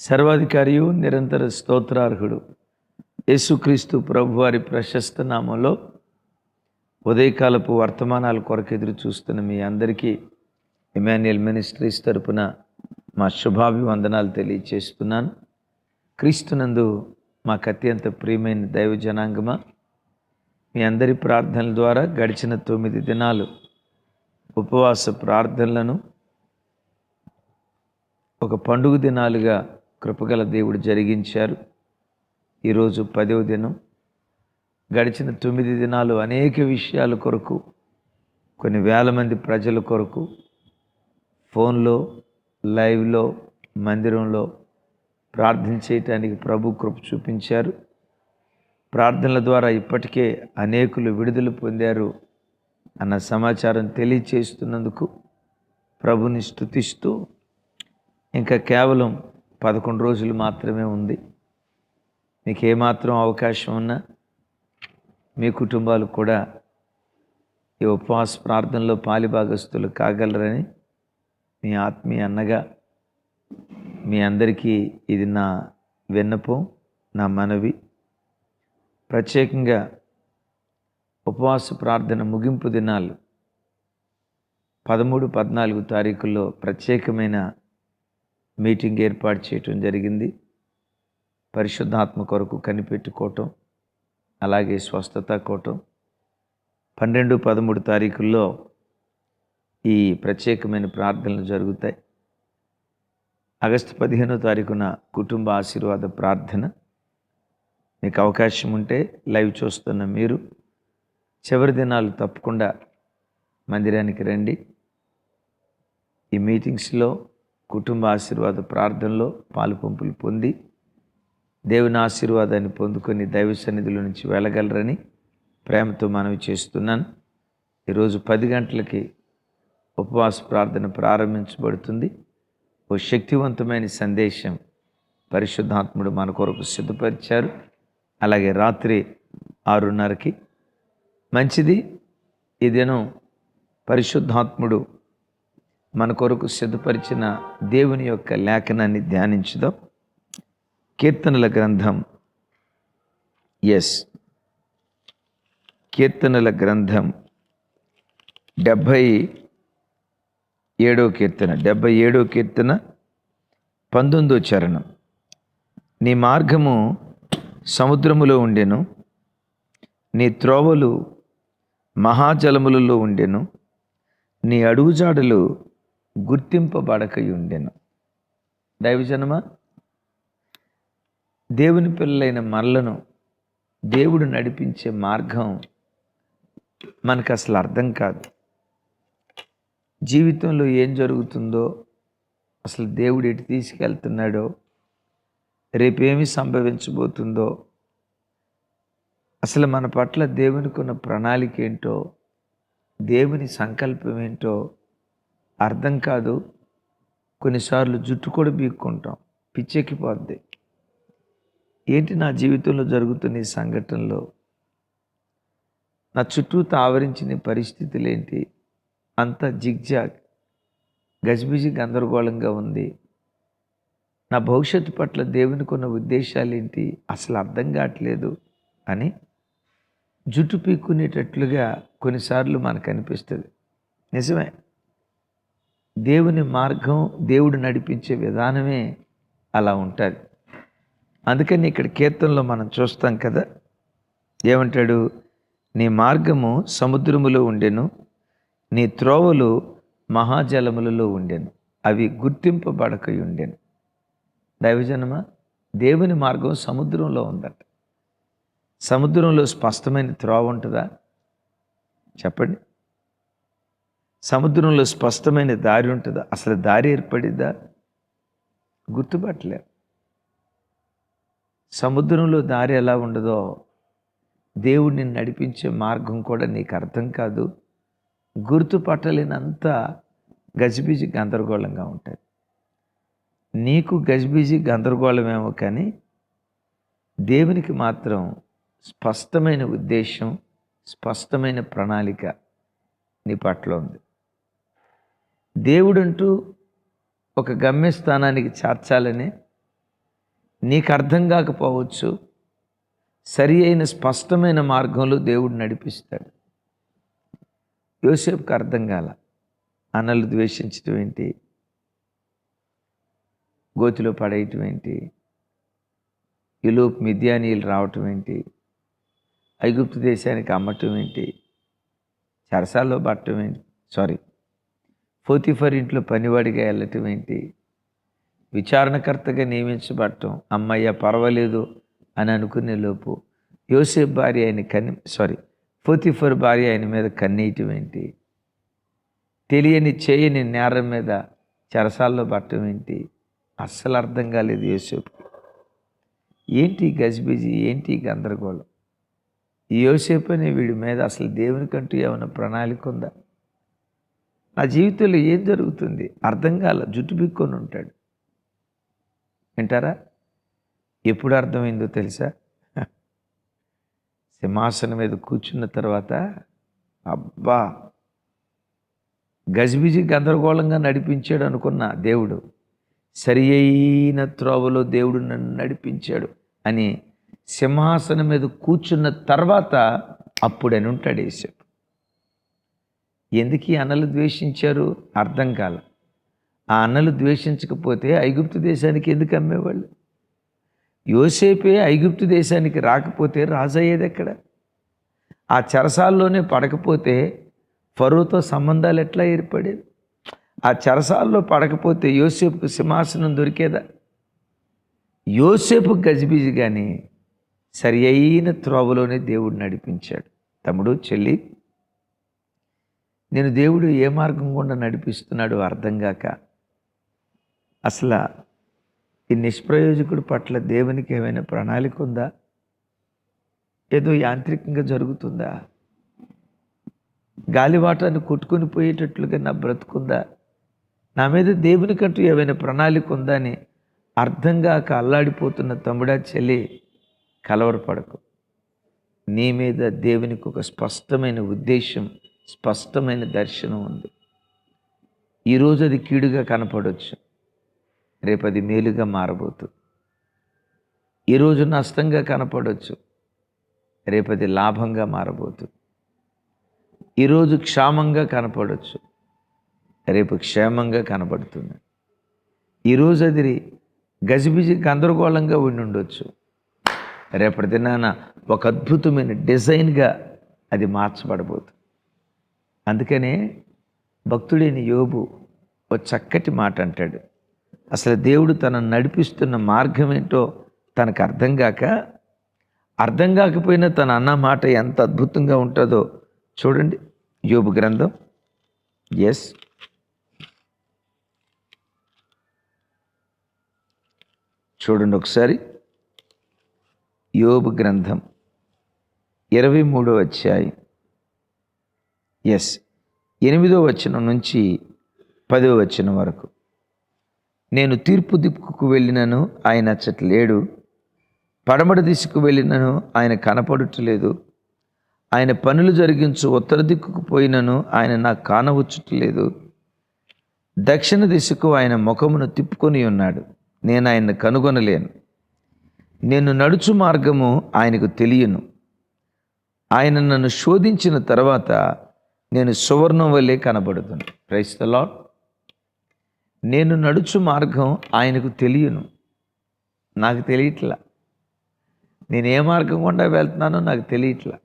సర్వాధికారియు నిరంతర స్తోత్రార్హుడు. యేసుక్రీస్తు ప్రభువారి ప్రశస్త నామంలో ఉదయకాలపు వర్తమానాల కొరకు ఎదురు చూస్తున్న మీ అందరికీ ఇమాన్యుయల్ మినిస్ట్రీస్ తరపున మా శుభాభివందనాలు తెలియచేస్తున్నాను. క్రీస్తునందు మాకు అత్యంత ప్రియమైన దైవ జనాంగమా మీ అందరి ప్రార్థనల ద్వారా గడిచిన తొమ్మిది దినాలు ఉపవాస ప్రార్థనలను ఒక పండుగ దినాలుగా కృపగల దేవుడు జరిగించారు. ఈరోజు పదవ దినం. గడిచిన తొమ్మిది దినాలు అనేక విషయాల కొరకు కొన్ని వేల మంది ప్రజల కొరకు ఫోన్లో లైవ్లో మందిరంలో ప్రార్థన చేయటానికి ప్రభు కృప చూపించారు. ప్రార్థనల ద్వారా ఇప్పటికే అనేకులు విడుదల పొందారు అన్న సమాచారం తెలియచేస్తున్నందుకు ప్రభుని స్తుతిస్తూ ఇంకా కేవలం పదకొండు రోజులు మాత్రమే ఉంది. మీకు ఏమాత్రం అవకాశం ఉన్నా మీ కుటుంబాలు కూడా ఈ ఉపవాస ప్రార్థనలో పాలిభాగస్తులు కాగలరని మీ ఆత్మీయ అన్నగా మీ అందరికీ ఇది నా విన్నపం నా మనవి. ప్రత్యేకంగా ఉపవాస ప్రార్థన ముగింపు దినాలు పదమూడు పద్నాలుగు తారీఖుల్లో ప్రత్యేకమైన మీటింగ్ ఏర్పాటు చేయటం జరిగింది. పరిశుద్ధాత్మ కొరకు కనిపెట్టుకోవటం అలాగే స్వస్థత కోవటం. పన్నెండు పదమూడు తారీఖుల్లో ఈ ప్రత్యేకమైన ప్రార్థనలు జరుగుతాయి. ఆగస్టు పదిహేనో తారీఖున కుటుంబ ఆశీర్వాద ప్రార్థన. మీకు అవకాశం ఉంటే లైవ్ చూస్తున్న మీరు చివరి దినాలు తప్పకుండా మందిరానికి రండి. ఈ మీటింగ్స్లో కుటుంబ ఆశీర్వాద ప్రార్థనలో పాలు పంపులు పొంది దేవుని ఆశీర్వాదాన్ని పొందుకొని దైవ సన్నిధుల నుంచి వెళ్ళగలరని ప్రేమతో మనవి చేస్తున్నాను. ఈరోజు పది గంటలకి ఉపవాస ప్రార్థన ప్రారంభించబడుతుంది. ఓ శక్తివంతమైన సందేశం పరిశుద్ధాత్ముడు మన కొరకు సిద్ధపరిచారు. అలాగే రాత్రి ఆరున్నరకి మంచిది. ఈ దినం పరిశుద్ధాత్ముడు మన కొరకు సిద్ధపరిచిన దేవుని యొక్క లేఖనాన్ని ధ్యానించుదాం. కీర్తనల గ్రంథం ఎస్. కీర్తనల గ్రంథం డెబ్భై ఏడో కీర్తన డెబ్భై ఏడో కీర్తన పంతొమ్మిదో చరణం. నీ మార్గము సముద్రములో ఉండెను నీ త్రోవలు మహాజలములలో ఉండెను నీ అడుగుజాడలు గుర్తింపబడకయుండెను. దైవజనమ? దేవుని పిల్లలైన మనలను దేవుడు నడిపించే మార్గం మనకు అసలు అర్థం కాదు. జీవితంలో ఏం జరుగుతుందో అసలు దేవుడు ఎటు తీసుకెళ్తున్నాడో రేపేమి సంభవించబోతుందో అసలు మన పట్ల దేవునికి ఉన్న ప్రణాళిక ఏంటో దేవుని సంకల్పం ఏంటో అర్థం కాదు. కొన్నిసార్లు జుట్టు కూడా బీక్కుంటాం. పిచ్చెక్కిపోద్ది. ఏంటి నా జీవితంలో జరుగుతున్న ఈ సంఘటనలో? నా చుట్టూ ఆవరించిన పరిస్థితులు ఏంటి అంత జిగ్జాగ్ గజిబిజి గందరగోళంగా ఉంది. నా భవిష్యత్తు పట్ల దేవునికి ఉన్న ఉద్దేశాలు ఏంటి అసలు అర్థం కావట్లేదు అని జుట్టు పీక్కునేటట్లుగా కొన్నిసార్లు మనకు అనిపిస్తుంది నిజమే. దేవుని మార్గం దేవుడు నడిపించే విధానమే అలా ఉంటుంది. అందుకని ఇక్కడ కీర్తనలో మనం చూస్తాం కదా ఏమంటాడు? నీ మార్గము సముద్రములో ఉండెను నీ త్రోవలు మహాజలములలో ఉండెను అవి గుర్తింపబడకై ఉండెను. దైవజనమ దేవుని మార్గం సముద్రంలో ఉందట. సముద్రంలో స్పష్టమైన త్రోవ ఉంటుందా? చెప్పండి. సముద్రంలో స్పష్టమైన దారి ఉంటుందా? అసలు దారి ఏర్పడిద్దా గుర్తుపట్టలేం. సముద్రంలో దారి ఎలా ఉండదో దేవుడిని నడిపించే మార్గం కూడా నీకు అర్థం కాదు. గుర్తుపట్టలేనంత గజిబిజి గందరగోళంగా ఉంటుంది నీకు గజిబిజి గందరగోళమేమో కానీ దేవునికి మాత్రం స్పష్టమైన ఉద్దేశం స్పష్టమైన ప్రణాళిక నీ పట్ల ఉంది. దేవుడంటూ ఒక గమ్యస్థానానికి చేర్చాలని నీకు అర్థం కాకపోవచ్చు సరి అయిన స్పష్టమైన మార్గంలో దేవుడు నడిపిస్తాడు. యోసేపుకి అర్థం కాల అన్నలు ద్వేషించటం ఏంటి? గోతిలో పడేయటం ఏంటి? ఈలోపు మిద్యానీయులు రావటం ఏంటి? ఐగుప్తు దేశానికి అమ్మటం ఏంటి? చరసాల్లో పట్టడం ఏంటి? సారీ ఫోతిఫర్ ఇంట్లో పనివాడిగా వెళ్ళటం ఏంటి? విచారణకర్తగా నియమించబడటం అమ్మయ్య పర్వాలేదు అని అనుకునే లోపు యోసేఫ్ భార్య ఆయన కన్ని సారీ ఫోతిఫర్ భార్య ఆయన మీద కన్నీయటం ఏంటి? తెలియని చేయని నేరం మీద చెరసాల్లో పట్టడం ఏంటి? అస్సలు అర్థం కాలేదు యోసేపుకి. ఏంటి గజిబిజి? ఏంటి గందరగోళం? యోసేపు అనే వీడి మీద అసలు దేవునికంటూ ఏమైనా ప్రణాళిక ఉందా? నా జీవితంలో ఏం జరుగుతుంది? అర్థం కాల జుట్టు బిక్కొని ఉంటాడు. వింటారా? ఎప్పుడు అర్థమైందో తెలుసా? సింహాసనం మీద కూర్చున్న తర్వాత అబ్బా! గజిబిజి గందరగోళంగా నడిపించాడు అనుకున్న దేవుడు. సరి అయిన త్రోవలో దేవుడు నన్ను నడిపించాడు అని సింహాసనం మీద కూర్చున్న తర్వాత అప్పుడని ఉంటాడు యేసేపు ఎందుకు ఈ అన్నలు ద్వేషించారు? అర్థం కాల. ఆ అన్నలు ద్వేషించకపోతే ఐగుప్తు దేశానికి ఎందుకు అమ్మేవాళ్ళు? యోసేపే ఐగుప్తు దేశానికి రాకపోతే రాజు అయ్యేది ఎక్కడ ఆ చెరసాల్లోనే పడకపోతే ఫరోతో సంబంధాలు ఎట్లా ఏర్పడేది ఆ చెరసాల్లో పడకపోతే యోసేపుకు సింహాసనం దొరికేదా? యోసేపు గజిబిజి కానీ సరి అయిన త్రోవలోనే దేవుడు నడిపించాడు. తమ్ముడు చెల్లి నేను దేవుడు ఏ మార్గం గుండా నడిపిస్తున్నాడో అర్థం కాక అసలు ఈ నిష్ప్రయోజకుడి పట్ల దేవునికి ఏమైనా ప్రణాళిక ఉందా? ఏదో యాంత్రికంగా జరుగుతుందా? గాలివాటాన్ని కొట్టుకొని పోయేటట్లుగా నా బ్రతుకుందా? నా మీద దేవునికంటూ ఏమైనా ప్రణాళిక ఉందా అని అర్థం కాక అల్లాడిపోతున్న తమ్ముడా చెల్లి కలవరపడకు. నీ మీద దేవునికి ఒక స్పష్టమైన ఉద్దేశం స్పష్టమైన దర్శనం ఉంది. ఈరోజు అది కీడుగా కనపడవచ్చు రేపు అది మేలుగా మారబోతుంది ఈరోజు నష్టంగా కనపడవచ్చు రేపు అది లాభంగా మారబోతుంది ఈరోజు క్షామంగా కనపడవచ్చు రేపు క్షేమంగా కనబడుతుంది. ఈరోజు అది గజిబిజి గందరగోళంగా ఉండి ఉండొచ్చు. రేపటి దినాన ఒక అద్భుతమైన డిజైన్గా అది మార్చబడబోతుంది అందుకనే భక్తుడైన యోబు ఓ చక్కటి మాట అంటాడు. అసలు దేవుడు తనను నడిపిస్తున్న మార్గం ఏంటో తనకు అర్థం కాక అర్థం కాకపోయినా తన అన్న మాట ఎంత అద్భుతంగా ఉంటుందో చూడండి యోబు గ్రంథం. ఎస్ చూడండి ఒకసారి. యోబు గ్రంథం ఇరవై మూడో అధ్యాయం. ఎస్ ఎనిమిదో వచనం నుంచి పదో వచనం వరకు. నేను తీర్పు దిక్కుకు వెళ్ళినను ఆయన అచ్చట లేడు పడమటి దిశకు వెళ్ళినను ఆయన కనపడట్లేదు. ఆయన పనులు జరిగించు ఉత్తర దిక్కుకు పోయినను ఆయన నాకు కానవచ్చుటలేదు. దక్షిణ దిశకు ఆయన ముఖమును తిప్పుకొని ఉన్నాడు. నేను ఆయన్ని కనుగొనలేను. నేను నడుచు మార్గము ఆయనకు తెలియను. ఆయన నన్ను శోధించిన తర్వాత నేను సువర్ణం వల్లే కనబడుతుంది ప్రైస్ ద లాడ్ నేను నడుచు మార్గం ఆయనకు తెలియను. నాకు తెలియట్లా. నేను ఏ మార్గం గుండా వెళ్తున్నానో నాకు తెలియట్లా.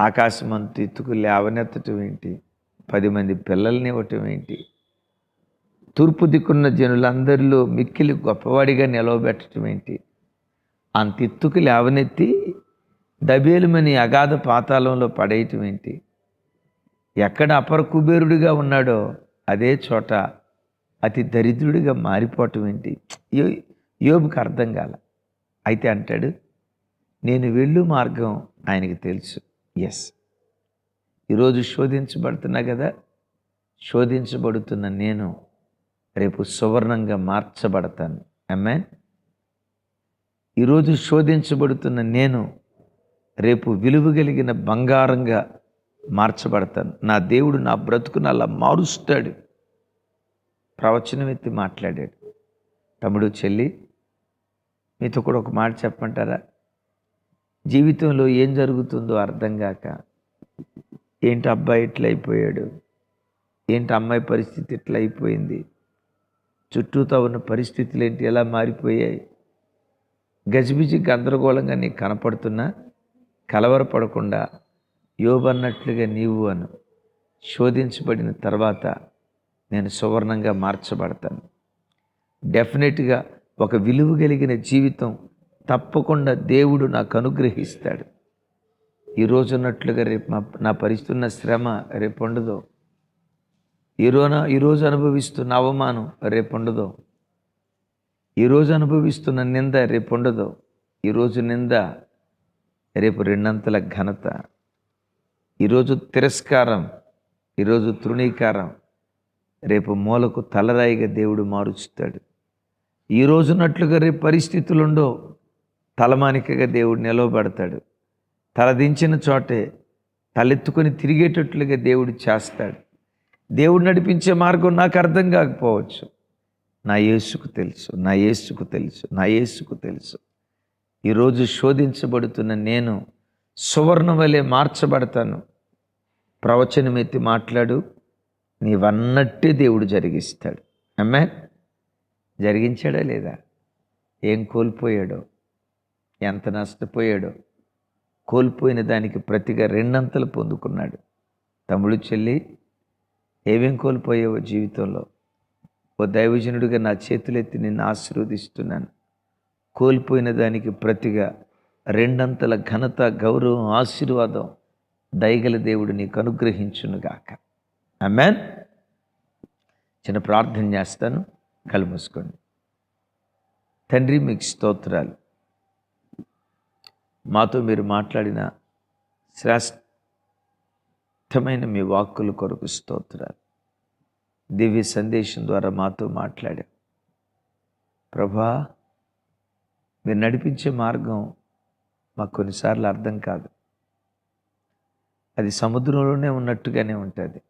ఆకాశం అంత ఎత్తుకు లేవనెత్తటం ఏంటి? పది మంది పిల్లల్ని ఇవ్వటం ఏంటి? తూర్పు దిక్కున్న జనులందరిలో మిక్కిలి గొప్పవాడిగా నిలవబెట్టడం ఏంటి? అంత ఎత్తుకు లేవనెత్తి దబేలుమని అగాధ పాతాళంలో పడేయటం ఏంటి? ఎక్కడ అపర కుబేరుడిగా ఉన్నాడో అదే చోట అతి దరిద్రుడిగా మారిపోవటం ఏంటి? యో యోబుకి అర్థం కాల. అయితే అంటాడు నేను వెళ్ళు మార్గం ఆయనకి తెలుసు. ఎస్ ఈరోజు శోధించబడుతున్నా కదా? శోధించబడుతున్న నేను రేపు సువర్ణంగా మార్చబడతాను. అమ్మాన్ ఈరోజు శోధించబడుతున్న నేను రేపు విలువ కలిగిన బంగారంగా మార్చబడతాను. నా దేవుడు నా బ్రతుకును అలా మారుస్తాడు. ప్రవచనం ఎత్తి మాట్లాడాడు. తమ్ముడు చెల్లి మీతో కూడా ఒక మాట చెప్పమంటారా? జీవితంలో ఏం జరుగుతుందో అర్థం కాక ఏంటి అబ్బాయి ఇట్లా అయిపోయాడు? ఏంటి అమ్మాయి పరిస్థితి ఇట్లా అయిపోయింది? చుట్టూతో ఉన్న పరిస్థితులు ఏంటి? ఎలా మారిపోయాయి? గజిబిజి గందరగోళంగా నీకు కనపడుతున్నా? కలవరపడకుండా యోబన్నట్లుగా నీవు అను. శోధించబడిన తర్వాత నేను సువర్ణంగా మార్చబడతాను. డెఫినెట్గా ఒక విలువ కలిగిన జీవితం తప్పకుండా దేవుడు నాకు అనుగ్రహిస్తాడు. ఈ ఉన్నట్లుగా రేపు మా నా పరిస్థితున్న శ్రమ రేపు ఉండదు. ఈరోజు ఈరోజు అనుభవిస్తున్న అవమానం రేపు ఉండదు. ఈరోజు అనుభవిస్తున్న నింద రేపు ఉండదు. ఈరోజు నింద రేపు రెండంతల ఘనత. ఈరోజు తిరస్కారం ఈరోజు తృణీకారం. రేపు మూలకు తలరాయిగా దేవుడు మారుస్తాడు. ఈ రోజున్నట్లుగా రేపు పరిస్థితులుండో తలమానికగా దేవుడు నిలవబడతాడు. తలదించిన చోటే తలెత్తుకొని తిరిగేటట్లుగా దేవుడు చేస్తాడు. దేవుడు నడిపించే మార్గం నాకు అర్థం కాకపోవచ్చు. నా యేసుకు తెలుసు నా యేసుకు తెలుసు నా యేసుకు తెలుసు. ఈరోజు శోధించబడుతున్న నేను సువర్ణ వలె మార్చబడతాను. ప్రవచనమెత్తి మాట్లాడు నీవన్నట్టే దేవుడు జరిగిస్తాడు. అమ్మా జరిగించాడా లేదా? ఏం కోల్పోయాడో? ఎంత నష్టపోయాడో? కోల్పోయిన దానికి ప్రతిగా రెండంతలు పొందుకున్నాడు. తమ్ముడు చెల్లి ఏమేం కోల్పోయావో జీవితంలో? ఓ దైవజనుడిగా నా చేతులెత్తి నిన్ను ఆశీర్వదిస్తున్నాను. కోల్పోయిన దానికి ప్రతిగా రెండంతల ఘనత గౌరవం ఆశీర్వాదం దయగల దేవుడు నీకు అనుగ్రహించునుగాక. అమ్మాన్ చిన్న ప్రార్థన చేస్తాను. కలుమూసుకోండి తండ్రి మీకు స్తోత్రాలు. మాతో మీరు మాట్లాడిన శ్రేష్టమైన మీ వాక్కుల కొరకు స్తోత్రాలు. దివ్య సందేశం ద్వారా మాతో మాట్లాడాం ప్రభా మీరు నడిపించే మార్గం మాకు కొన్నిసార్లు అర్థం కాదు. అది సముద్రంలోనే ఉన్నట్టుగానే ఉంటుంది.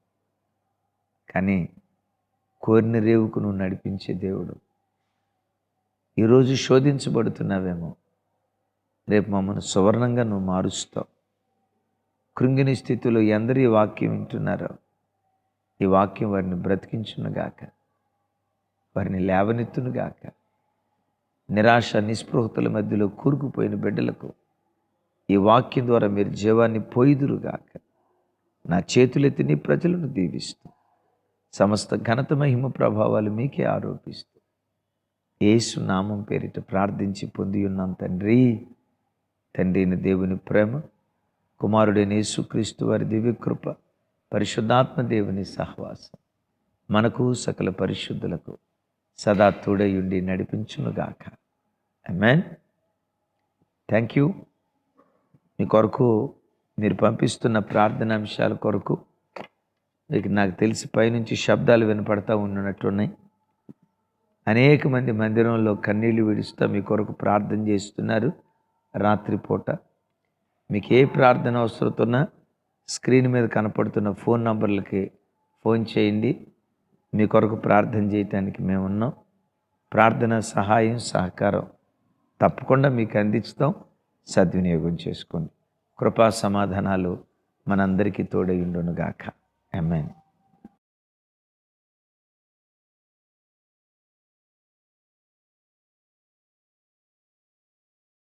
కానీ కోరిన రేవుకు నువ్వు నడిపించే దేవుడు. ఈరోజు శోధించబడుతున్నావేమో రేపు మమ్మల్ని సువర్ణంగా నువ్వు మారుస్తావు. కృంగిని స్థితిలో ఎందరు ఈ వాక్యం వింటున్నారో ఈ వాక్యం వారిని బ్రతికించునుగాక వారిని లేవనెత్తునుగాక నిరాశ నిస్పృహతల మధ్యలో కూరుకుపోయిన బిడ్డలకు ఈ వాక్యం ద్వారా మీరు జీవాన్ని పోయిదురుగాక నా చేతులెత్తి నీ ప్రజలను దీవిస్తూ సమస్త ఘనత మహిమ ప్రభావాలు మీకే ఆరోపిస్తూ ఏసు నామం పేరిట ప్రార్థించి పొంది ఉన్నాం తండ్రి. తండ్రిని దేవుని ప్రేమ కుమారుడైన యేసుక్రీస్తు వారి దివ్యకృప పరిశుద్ధాత్మ దేవుని సహవాసం మనకు సకల పరిశుద్ధులకు సదా తోడయుండి నడిపించునుగాక. మ్యాన్ థ్యాంక్ యూ మీ కొరకు మీరు పంపిస్తున్న ప్రార్థనాంశాల కొరకు మీకు నాకు తెలిసి పైనుంచి శబ్దాలు వినపడతా ఉన్నట్టున్నాయి. అనేక మంది మందిరంలో కన్నీళ్ళు విడుస్తూ మీ కొరకు ప్రార్థన చేస్తున్నారు రాత్రిపూట మీకు ఏ ప్రార్థన అవసరతున్నా స్క్రీన్ మీద కనపడుతున్న ఫోన్ నంబర్లకి ఫోన్ చేయండి. మీ కొరకు ప్రార్థన చేయటానికి మేము ఉన్నాం ప్రార్థన సహాయం సహకారం తప్పకుండా మీకు అందిస్తాం. సద్వినియోగం చేసుకోండి. కృపా సమాధానాలు మనందరికీ తోడై ఉండునుగాక. అమ్మాయి